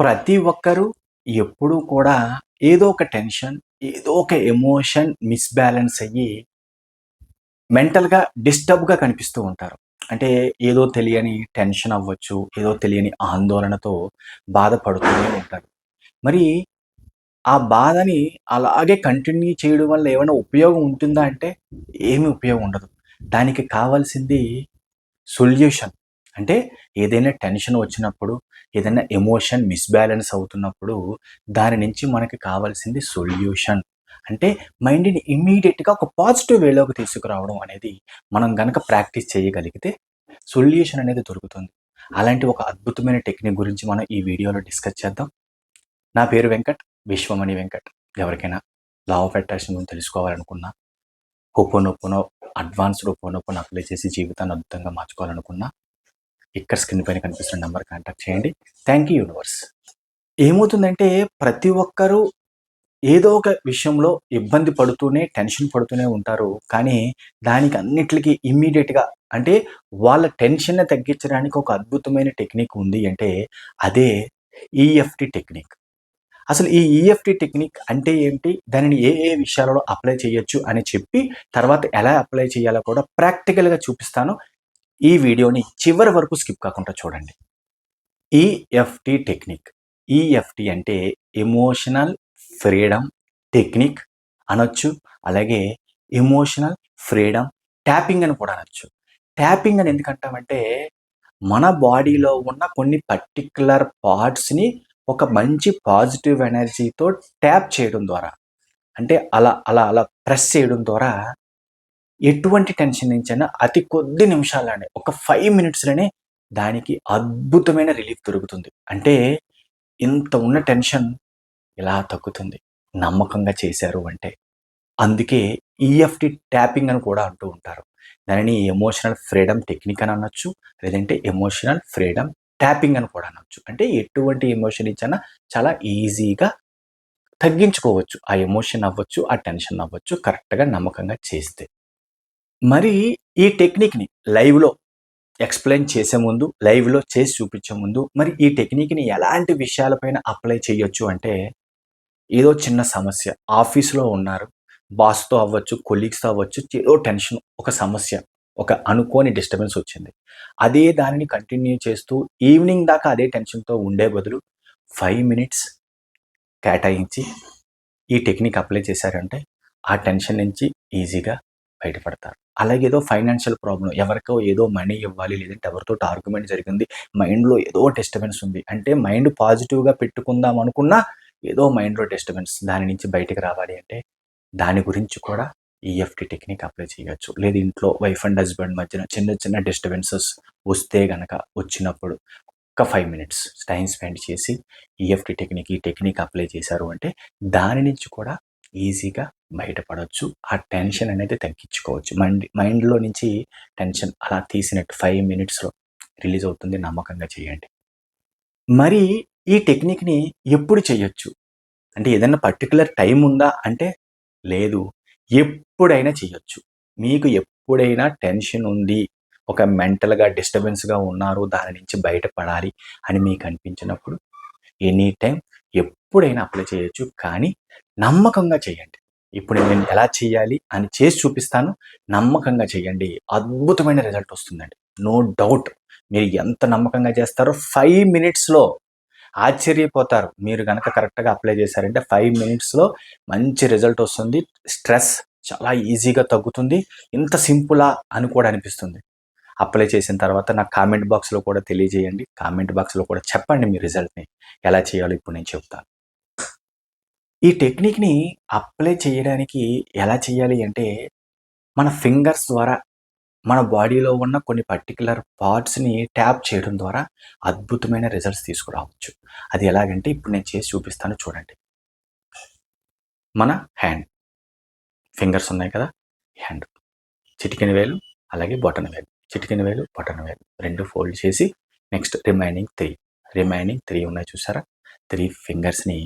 ప్రతి ఒక్కరూ ఎప్పుడూ కూడా ఏదో ఒక టెన్షన్, ఏదో ఒక ఎమోషన్ మిస్బ్యాలెన్స్ అయ్యి మెంటల్‌గా డిస్టర్బ్‌గా కనిపిస్తూ ఉంటారు. అంటే ఏదో తెలియని టెన్షన్ అవ్వచ్చు, ఏదో తెలియని ఆందోళనతో బాధపడుతూనే ఉంటారు. మరి ఆ బాధని అలాగే కంటిన్యూ చేయడం వల్ల ఏమైనా ఉపయోగం ఉంటుందా అంటే ఏమి ఉపయోగం ఉండదు. దానికి కావాల్సింది సొల్యూషన్. అంటే ఏదైనా టెన్షన్ వచ్చినప్పుడు, ఏదైనా ఎమోషన్ మిస్బ్యాలెన్స్ అవుతున్నప్పుడు దాని నుంచి మనకి కావాల్సింది సొల్యూషన్. అంటే మైండ్‌ని ఇమ్మీడియేట్‌గా ఒక పాజిటివ్ వేలోకి తీసుకురావడం అనేది మనం గనక ప్రాక్టీస్ చేయగలిగితే సొల్యూషన్ అనేది దొరుకుతుంది. అలాంటి ఒక అద్భుతమైన టెక్నిక్ గురించి మనం ఈ వీడియోలో డిస్కస్ చేద్దాం. నా పేరు వెంకట్. విశ్వమణి వెంకట్. ఎవరికైనా లా ఆఫ్ అట్రాక్షన్ గురించి తెలుసుకోవాలనుకున్నా, హోపోనోపోనో అడ్వాన్స్డ్ హోపోనోపోనో అప్లై చేసి జీవితాన్ని అద్భుతంగా మార్చుకోవాలనుకున్నా, ఇక్కడ స్క్రీన్ పైన కనిపిస్తున్న నంబర్ కాంటాక్ట్ చేయండి. Thank you universe. ఏమవుతుందంటే ప్రతి ఒక్కరూ ఏదో ఒక విషయంలో ఇబ్బంది పడుతూనే, టెన్షన్ పడుతూనే ఉంటారు. కానీ దానికి అన్నిటికీ ఇమ్మీడియట్గా అంటే వాళ్ళ టెన్షన్‌ని తగ్గించడానికి ఒక అద్భుతమైన టెక్నిక్ ఉంది అంటే అదే ఈఎఫ్‌టి టెక్నిక్. అసలు ఈ ఈఎఫ్‌టి టెక్నిక్ అంటే ఏంటి? దానిని ఏ ఏ విషయాలలో అప్లై చేయొచ్చు అని చెప్పి తర్వాత ఎలా అప్లై చేయాలో కూడా ప్రాక్టికల్‌గా చూపిస్తాను. ఈ వీడియోని చివరి వరకు స్కిప్ కాకుండా చూడండి. EFT technique. ఈఎఫ్‌టి అంటే ఎమోషనల్ ఫ్రీడమ్ టెక్నిక్ అనొచ్చు. అలాగే ఎమోషనల్ ఫ్రీడమ్ ట్యాపింగ్ అని కూడా అనొచ్చు. ట్యాపింగ్ అని ఎందుకంటామంటే మన బాడీలో ఉన్న కొన్ని పర్టిక్యులర్ పార్ట్స్‌ని ఒక మంచి పాజిటివ్ ఎనర్జీతో ట్యాప్ చేయడం ద్వారా అంటే అలా అలా అలా ప్రెస్ చేయడం ద్వారా ఎటువంటి టెన్షన్ నుంచైనా అతి కొద్ది నిమిషాల్లోనే ఒక ఫైవ్ మినిట్స్‌లోనే దానికి అద్భుతమైన రిలీఫ్ దొరుకుతుంది. అంటే ఇంత ఉన్న టెన్షన్ ఇలా తగ్గుతుంది. నమ్మకంగా చేశారు అంటే. అందుకే ఈఎఫ్‌టి ట్యాపింగ్ అని కూడా అంటూ ఉంటారు. దానిని ఎమోషనల్ ఫ్రీడమ్ టెక్నిక్ అని అనొచ్చు. లేదంటే ఎమోషనల్ ఫ్రీడమ్ ట్యాపింగ్ అని కూడా అనొచ్చు. అంటే ఎటువంటి ఎమోషన్ ఇచ్చినా చాలా ఈజీగా తగ్గించుకోవచ్చు. ఆ ఎమోషన్ అవ్వచ్చు, ఆ టెన్షన్ అవ్వచ్చు కరెక్ట్‌గా నమ్మకంగా చేస్తే. మరి ఈ టెక్నిక్‌ని లైవ్‌లో ఎక్స్‌ప్లెయిన్ చేసే ముందు, లైవ్‌లో చేసి చూపించే ముందు మరి ఈ టెక్నిక్‌ని ఎలాంటి విషయాలపైన అప్లై చేయొచ్చు అంటే ఏదో చిన్న సమస్య ఆఫీస్‌లో ఉన్నారు. బాస్‌తో అవ్వచ్చు, కొలీగ్స్‌తో అవ్వచ్చు ఏదో టెన్షన్ ఒక సమస్య. ఒక అనుకోని డిస్టర్బెన్స్ వచ్చింది. అదే దానిని కంటిన్యూ చేస్తూ ఈవినింగ్ దాకా అదే టెన్షన్‌తో ఉండే బదులు ఫైవ్ మినిట్స్ కేటాయించి ఈ టెక్నిక్ అప్లై చేశారంటే ఆ టెన్షన్ నుంచి ఈజీగా బయటపడతారు. అలాగే ఏదో ఫైనాన్షియల్ ప్రాబ్లం ఎవరికో ఏదో మనీ ఇవ్వాలి లేదంటే ఎవరితో ఆర్గ్యుమెంట్ జరిగింది. మైండ్‌లో ఏదో డిస్టర్బెన్స్ ఉంది. అంటే మైండ్ పాజిటివ్‌గా పెట్టుకుందాం అనుకున్నా ఏదో మైండ్‌లో డిస్టర్బెన్స్ దాని నుంచి బయటికి రావాలి అంటే దాని గురించి కూడా ఈఎఫ్‌టి టెక్నిక్ అప్లై చేయొచ్చు. లేదు ఇంట్లో వైఫ్ అండ్ హస్బెండ్ మధ్యన చిన్న చిన్న డిస్టర్బెన్సెస్ వస్తే గనక వచ్చినప్పుడు ఒక్క ఫైవ్ మినిట్స్ టైం స్పెండ్ చేసి ఈఎఫ్‌టి టెక్నిక్ ఈ టెక్నిక్ అప్లై చేశారు అంటే దాని నుంచి కూడా ఈజీగా బయటపడవచ్చు ఆ టెన్షన్ అనేది తగ్గించుకోవచ్చు. మైండ్ మైండ్‌లో నుంచి టెన్షన్ అలా తీసినట్టు ఫైవ్ మినిట్స్‌లో రిలీజ్ అవుతుంది. నమ్మకంగా చేయండి. మరి ఈ టెక్నిక్‌ని ఎప్పుడు చేయొచ్చు? అంటే ఏదైనా పర్టిక్యులర్ టైం ఉందా అంటే లేదు. ఎప్పుడైనా చేయొచ్చు. మీకు ఎప్పుడైనా టెన్షన్ ఉంది. ఒక మెంటల్‌గా డిస్టర్బెన్స్‌గా ఉన్నారు. దాని నుంచి బయటపడాలి అని మీకు అనిపించినప్పుడు ఎనీ టైం ఎప్పుడైనా అప్లై చేయొచ్చు. కానీ నమ్మకంగా చేయండి. ఇప్పుడు నేను ఎలా చేయాలి అని చేసి చూపిస్తాను. నమ్మకంగా చేయండి. అద్భుతమైన రిజల్ట్ వస్తుందండి. No doubt. మీరు ఎంత నమ్మకంగా చేస్తారో ఫైవ్ మినిట్స్‌లో ఆశ్చర్యపోతారు. మీరు కనుక కరెక్ట్‌గా అప్లై చేశారంటే ఫైవ్ మినిట్స్‌లో మంచి రిజల్ట్ వస్తుంది. స్ట్రెస్ చాలా ఈజీగా తగ్గుతుంది. ఇంత సింపులా అని కూడా అనిపిస్తుంది. అప్లై చేసిన తర్వాత నాకు కామెంట్ బాక్స్‌లో కూడా తెలియజేయండి. కామెంట్ బాక్స్‌లో కూడా చెప్పండి మీ రిజల్ట్‌ని. ఎలా చేయాలో ఇప్పుడు నేను చెప్తాను. ఈ టెక్నిక్‌ని అప్లై చేయడానికి ఎలా చేయాలి అంటే మన ఫింగర్స్ ద్వారా మన బాడీలో ఉన్న కొన్ని పర్టికులర్ పార్ట్స్‌ని ట్యాప్ చేయడం ద్వారా అద్భుతమైన రిజల్ట్స్ తీసుకురావచ్చు. అది ఎలాగంటే ఇప్పుడు నేను చేసి చూపిస్తాను చూడండి. మన హ్యాండ్. ఫింగర్స్ ఉన్నాయి కదా! హ్యాండ్. చిటికెన వేలు అలాగే బొటన వేలు. చిటికెన వేలు, బొటన వేలు రెండు ఫోల్డ్ చేసి next remaining three remaining three ఉన్నాయి చూసారా? త్రీ ఫింగర్స్‌ని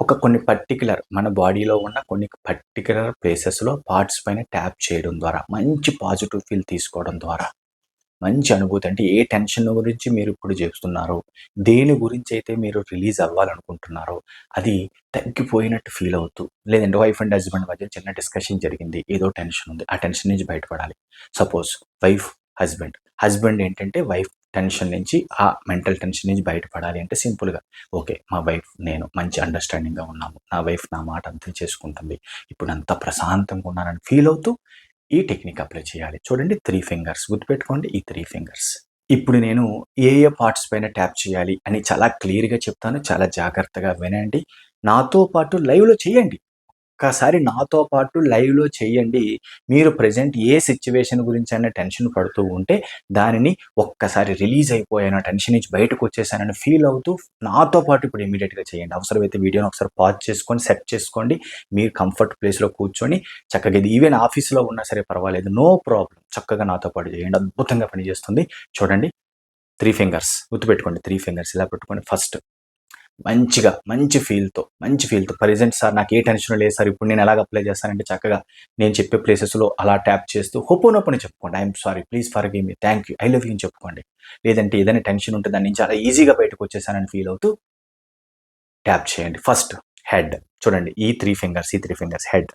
ఒక కొన్ని పర్టిక్యులర్ మన బాడీలో ఉన్న కొన్ని పర్టిక్యులర్ ప్లేసెస్‌లో పార్ట్స్ పైన ట్యాప్ చేయడం ద్వారా మంచి పాజిటివ్ ఫీల్ తీసుకోవడం ద్వారా మంచి అనుభూతి అంటే ఏ టెన్షన్ గురించి మీరు ఇప్పుడు చేస్తున్నారో దేని గురించి అయితే మీరు రిలీజ్ అవ్వాలనుకుంటున్నారో అది తగ్గిపోయినట్టు ఫీల్ అవుతూ లేదంటే వైఫ్ అండ్ హస్బెండ్ మధ్య చిన్న డిస్కషన్ జరిగింది ఏదో టెన్షన్ ఉంది ఆ టెన్షన్ నుంచి బయటపడాలి సపోజ్ వైఫ్ హస్బెండ్. హస్బెండ్ ఏంటంటే వైఫ్ టెన్షన్ నుంచి ఆ మెంటల్ టెన్షన్ నుంచి బయటపడాలి అంటే సింపుల్గా ఓకే మా వైఫ్ నేను మంచి అండర్స్టాండింగ్గా ఉన్నాము నా వైఫ్ నా మాట అర్థం చేసుకుంటుంది ఇప్పుడు అంత ప్రశాంతంగా ఉన్నానని ఫీల్ అవుతూ ఈ టెక్నిక్ అప్లై చేయాలి. చూడండి త్రీ ఫింగర్స్ గుర్తుపెట్టుకోండి ఈ త్రీ ఫింగర్స్. ఇప్పుడు నేను ఏ ఏ పార్ట్స్ పైన ట్యాప్ చేయాలి అని చాలా క్లియర్గా చెప్తాను చాలా జాగ్రత్తగా వినండి. నాతో పాటు లైవ్లో చేయండి. ఒక్కసారి నాతో పాటు లైవ్లో చేయండి. మీరు ప్రజెంట్ ఏ సిచ్యువేషన్ గురించి అయినా టెన్షన్ పడుతూ ఉంటే దానిని ఒక్కసారి రిలీజ్ అయిపోయాను. టెన్షన్ నుంచి బయటకు వచ్చేసానని ఫీల్ అవుతూ నాతో పాటు ఇప్పుడు ఇమీడియట్గా చేయండి. అవసరమైతే వీడియోని ఒకసారి పాజ్ చేసుకొని సెట్ చేసుకోండి. మీరు కంఫర్ట్ ప్లేస్లో కూర్చొని చక్కగా ఇది ఈవెన్ ఆఫీస్లో ఉన్నా సరే పర్వాలేదు. నో ప్రాబ్లం చక్కగా నాతో పాటు చేయండి. అద్భుతంగా పనిచేస్తుంది. చూడండి. త్రీ ఫింగర్స్ గుర్తుపెట్టుకోండి. త్రీ ఫింగర్స్ ఇలా పెట్టుకోండి ఫస్ట్ మంచిగా మంచి ఫీల్తో మంచి ఫీల్తో ప్రజెంట్ సార్ నాకు ఏ టెన్షన్ లేదు సార్ ఇప్పుడు నేను ఎలాగ అప్లై చేస్తానంటే చక్కగా నేను చెప్పే ప్లేసెస్లో అలా ట్యాప్ చేస్తూ హొపోనొప్పని చెప్పుకోండి. I'm sorry please forgive me thank you I love you అని చెప్పుకోండి. లేదంటే ఏదైనా టెన్షన్ ఉంటే దాని నుంచి అలా ఈజీగా బయటకు వచ్చేసానని ఫీల్ అవుతూ ట్యాప్ చేయండి. ఫస్ట్ హెడ్ చూడండి ఈ త్రీ ఫింగర్స్ ఈ త్రీ ఫింగర్స్ హెడ్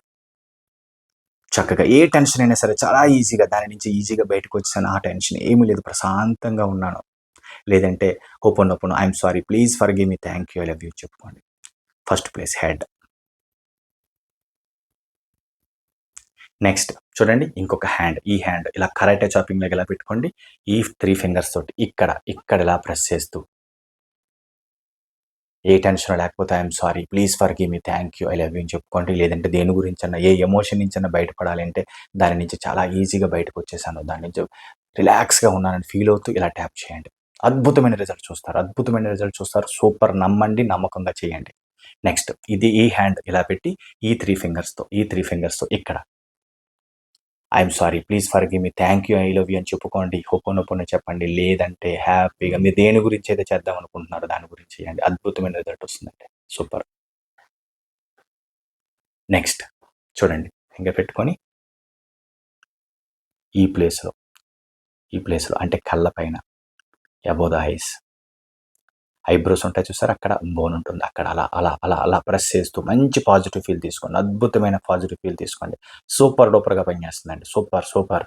చక్కగా ఏ టెన్షన్ అయినా సరే చాలా ఈజీగా దాని నుంచి ఈజీగా బయటకు వచ్చేసాను. ఆ టెన్షన్ ఏమీ లేదు. ప్రశాంతంగా ఉన్నాను. లేదంటే open open I'm sorry please forgive me thank you I love you చెప్పుకోండి. First place head. నెక్స్ట్ చూడండి ఇంకొక హ్యాండ్. ఈ హ్యాండ్ ఇలా కరాటే చాపింగ్ లాగా ఇలా పెట్టుకోండి. ఈ త్రీ ఫింగర్స్ తోటి ఇక్కడ ఇక్కడ ఇలా ప్రెస్ చేస్తూ. ఏ టెన్షన్ లేకపోతే I'm sorry please forgive me thank you I love you అని చెప్పుకోండి. లేదంటే దేని గురించి ఏ ఎమోషన్ నుంచి బయటపడాలి అంటే దాని నుంచి చాలా ఈజీగా బయటకు వచ్చేసాను. దాని నుంచి రిలాక్స్గా ఉన్నానని ఫీల్ అవుతూ ఇలా ట్యాప్ చేయండి. అద్భుతమైన రిజల్ట్ చూస్తారు. అద్భుతమైన రిజల్ట్ చూస్తారు. సూపర్. నమ్మండి. నమ్మకంగా చేయండి. నెక్స్ట్. ఇది ఈ హ్యాండ్ ఇలా పెట్టి ఈ త్రీ ఫింగర్స్తో ఈ త్రీ ఫింగర్స్తో ఇక్కడ. I'm sorry. Please forgive me thank you. I love you అని చెప్పుకోండి. హోపోనొపోన చెప్పండి. లేదంటే హ్యాపీగా మీరు దేని గురించి అయితే చేద్దాం అనుకుంటున్నారో దాని గురించి చేయండి. అద్భుతమైన రిజల్ట్ వస్తుందండి. సూపర్. నెక్స్ట్. చూడండి. ఇంకా పెట్టుకొని ఈ ప్లేస్లో ఈ ప్లేస్లో అంటే కళ్ళ పైన. అబో ద ఐస్ ఐబ్రోస్ ఉంటాయి చూసారు? అక్కడ బోన్ ఉంటుంది. అక్కడ అలా అలా అలా అలా ప్రెస్ చేస్తూ మంచి పాజిటివ్ ఫీల్ తీసుకోండి. అద్భుతమైన పాజిటివ్ ఫీల్ తీసుకోండి. సూపర్ డూపర్గా పనిచేస్తుందండి. Super super.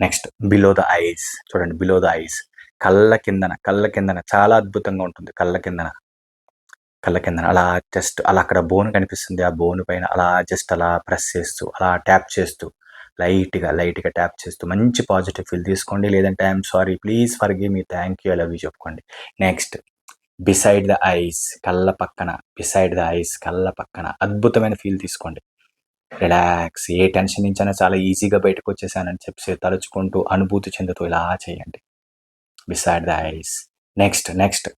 Next below the eyes. చూడండి బిలో ద ఐస్. కళ్ళ కిందన కళ్ళ కిందన చాలా అద్భుతంగా ఉంటుంది. కళ్ళ కిందన. కళ్ళ కిందన. అలా జస్ట్ అలా అక్కడ బోన్ కనిపిస్తుంది. ఆ బోన్ పైన అలా జస్ట్ అలా ప్రెస్ చేస్తూ అలా ట్యాప్ చేస్తూ. లైట్గా లైట్గా ట్యాప్ చేస్తూ మంచి పాజిటివ్ ఫీల్ తీసుకోండి. లేదంటే I'm sorry please forgive me thank you I love you చెప్పుకోండి. నెక్స్ట్ బిసైడ్ ద ఐస్ కళ్ళ పక్కన బిసైడ్ ద ఐస్ కళ్ళ పక్కన అద్భుతమైన ఫీల్ తీసుకోండి. రిలాక్స్ ఏ టెన్షన్ నుంచైనా చాలా ఈజీగా బయటకు వచ్చేసానని చెప్పి తలుచుకుంటూ అనుభూతి చెందుతూ ఇలా చేయండి. Beside the eyes. Next next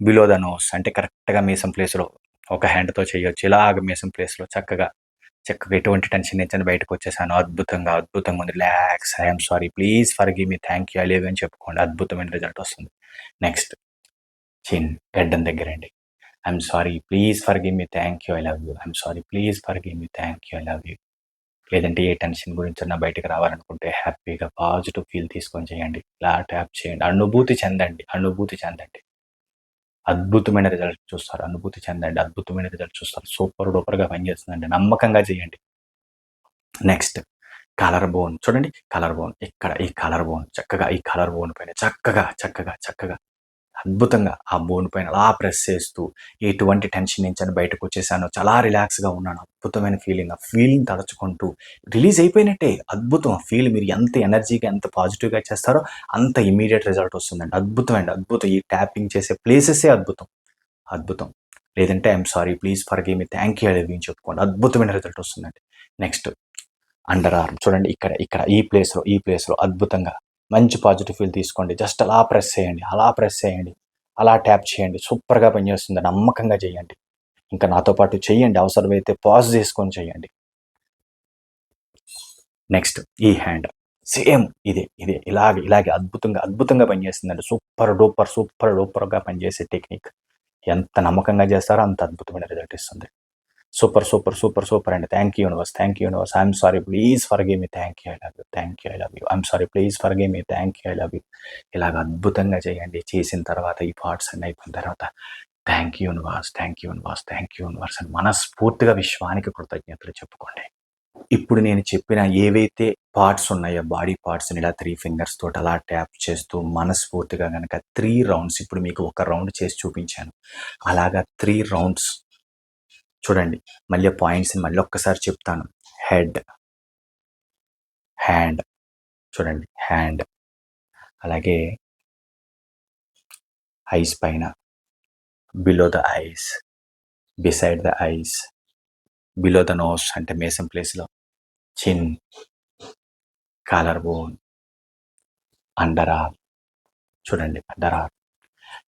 below the nose అంటే కరెక్ట్గా మీసం ప్లేస్లో ఒక హ్యాండ్తో చేయొచ్చు. ఇలాగ మీసం ప్లేస్లో చక్కగా చక్కగా ఎటువంటి టెన్షన్ నుంచి బయటకు వచ్చేసాను. అద్భుతంగా అద్భుతంగా ఉంది. Relax I'm sorry. Please forgive me thank you. I అని చెప్పుకోండి. అద్భుతమైన రిజల్ట్ వస్తుంది. నెక్స్ట్. చిన్ గడ్డం దగ్గర అండి I'm sorry. Please forgive me thank you. I love you. I'm sorry. Please forgive me thank you. I love you. లేదంటే ఏ టెన్షన్ గురించి నా బయటకు రావాలనుకుంటే హ్యాపీగా పాజిటివ్ ఫీల్ తీసుకొని చేయండి. ఇలా ట్యాప్ చేయండి. అనుభూతి చెందండి. అనుభూతి చెందండి. అద్భుతమైన రిజల్ట్ చూస్తారు. అనుభూతి చెందండి. అద్భుతమైన రిజల్ట్ చూస్తారు. సూపర్ డూపర్గా పనిచేస్తుందండి. నమ్మకంగా చేయండి. Next collar bone. చూడండి కలర్ బోన్. ఇక్కడ ఈ కలర్ బోన్. చక్కగా ఈ కలర్ బోన్ పైన చక్కగా చక్కగా చక్కగా అద్భుతంగా ఆ బోన్ పైన అలా ప్రెస్ చేస్తూ ఎటువంటి టెన్షన్ నుంచి అని బయటకు వచ్చేసాను చాలా రిలాక్స్గా ఉన్నాను. అద్భుతమైన ఫీలింగ్ ఆ ఫీలింగ్ తడచుకుంటూ రిలీజ్ అయిపోయినట్టే అద్భుతం. ఆ ఫీల్ మీరు ఎంత ఎనర్జీగా ఎంత పాజిటివ్గా చేస్తారో అంత ఇమీడియట్ రిజల్ట్ వస్తుందండి. అద్భుతమండి. అద్భుతం. ఈ ట్యాపింగ్ చేసే ప్లేసెసే అద్భుతం. అద్భుతం. లేదంటే I'm sorry please forgive me thank you అని చెప్పుకోండి. అద్భుతమైన రిజల్ట్ వస్తుందండి. నెక్స్ట్ అండర్ ఆర్మ్ చూడండి ఇక్కడ ఇక్కడ ఈ ప్లేస్లో ఈ ప్లేస్లో అద్భుతంగా మంచి పాజిటివ్ ఫీల్ తీసుకోండి. జస్ట్ అలా ప్రెస్ చేయండి. అలా ప్రెస్ చేయండి. అలా ట్యాప్ చేయండి. సూపర్గా పనిచేస్తుంది. నమ్మకంగా చేయండి. ఇంకా నాతో పాటు చేయండి. అవసరమైతే పాజ్ చేసుకొని చేయండి. నెక్స్ట్ ఈ హ్యాండ్. సేమ్ ఇదే ఇదే. ఇలాగే ఇలాగే అద్భుతంగా అద్భుతంగా పనిచేస్తుందండి. సూపర్ డూపర్ సూపర్ డూపర్గా పనిచేసే టెక్నిక్. ఎంత నమ్మకంగా చేస్తారో అంత అద్భుతమైన రిజల్ట్ ఇస్తుంది. సూపర్ సూపర్ సూపర్ సూపర్ అండి. Thank you universe thank you universe. I'm sorry please forgive me thank you. I love you thank you I love you. I'm sorry please forgive me thank you I love you. ఇలాగ అద్భుతంగా చేయండి. చేసిన తర్వాత ఈ parts అన్నీ అయిపోయిన తర్వాత thank you universe thank you universe thank you universe అని మనస్ఫూర్తిగా విశ్వానికి కృతజ్ఞతలు చెప్పుకోండి. ఇప్పుడు నేను చెప్పిన ఏవైతే పార్ట్స్ ఉన్నాయో బాడీ పార్ట్స్ని ఇలా త్రీ ఫింగర్స్ తోటి అలా ట్యాప్ చేస్తూ మనస్ఫూర్తిగా కనుక త్రీ రౌండ్స్ ఇప్పుడు మీకు ఒక రౌండ్ చేసి చూపించాను. అలాగా త్రీ రౌండ్స్ చూడండి. మళ్ళీ పాయింట్స్ని మళ్ళీ ఒక్కసారి చెప్తాను. హెడ్. హ్యాండ్. చూడండి. హ్యాండ్. అలాగే ఐస్ పైన. Below the eyes. Beside the eyes. Below the nose అంటే మేసం ప్లేస్లో. చిన్. Collar bone. అండర్ ఆర్ చూడండి. అండర్ ఆర్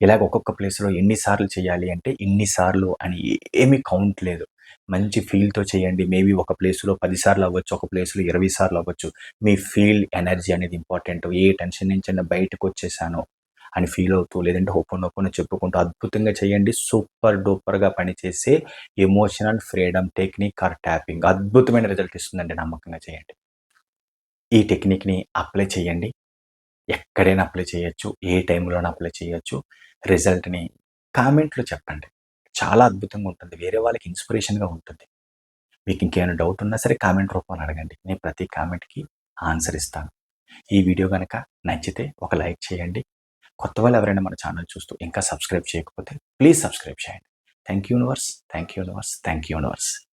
ఇలాగ ఒక్కొక్క ప్లేస్లో ఎన్నిసార్లు చేయాలి అంటే ఎన్నిసార్లు అని ఏమీ కౌంట్ లేదు. మంచి ఫీల్తో చేయండి. మేబీ ఒక ప్లేస్లో పదిసార్లు అవ్వచ్చు ఒక ప్లేస్లో ఇరవై సార్లు అవ్వచ్చు. మీ ఫీల్ ఎనర్జీ అనేది ఇంపార్టెంట్ ఏ టెన్షన్ నుంచి బయటకు వచ్చేసాను అని ఫీల్ అవుతూ లేదంటే ఓపెన్ ఓపెన్ చెప్పుకుంటూ అద్భుతంగా చేయండి. సూపర్ డూపర్గా పనిచేసే emotional freedom technique or tapping అద్భుతమైన రిజల్ట్ ఇస్తుందండి నమ్మకంగా చేయండి. ఈ టెక్నిక్ని అప్లై చేయండి. ఎక్కడైనా అప్లై చేయొచ్చు. ఏ టైంలోనే అప్లై చేయొచ్చు. రిజల్ట్ని కామెంట్లో చెప్పండి. చాలా అద్భుతంగా ఉంటుంది. వేరే వాళ్ళకి ఇన్స్పిరేషన్గా ఉంటుంది. మీకు ఇంకేమైనా డౌట్ ఉన్నా సరే కామెంట్ రూపంలో అడగండి. నేను ప్రతి కామెంట్కి ఆన్సర్ ఇస్తాను. ఈ వీడియో కనుక నచ్చితే ఒక లైక్ చేయండి. కొత్త వాళ్ళు ఎవరైనా మన ఛానల్ చూస్తూ ఇంకా సబ్స్క్రైబ్ చేయకపోతే ప్లీజ్ సబ్స్క్రైబ్ చేయండి. Thank you universe. Thank you universe. Thank you universe.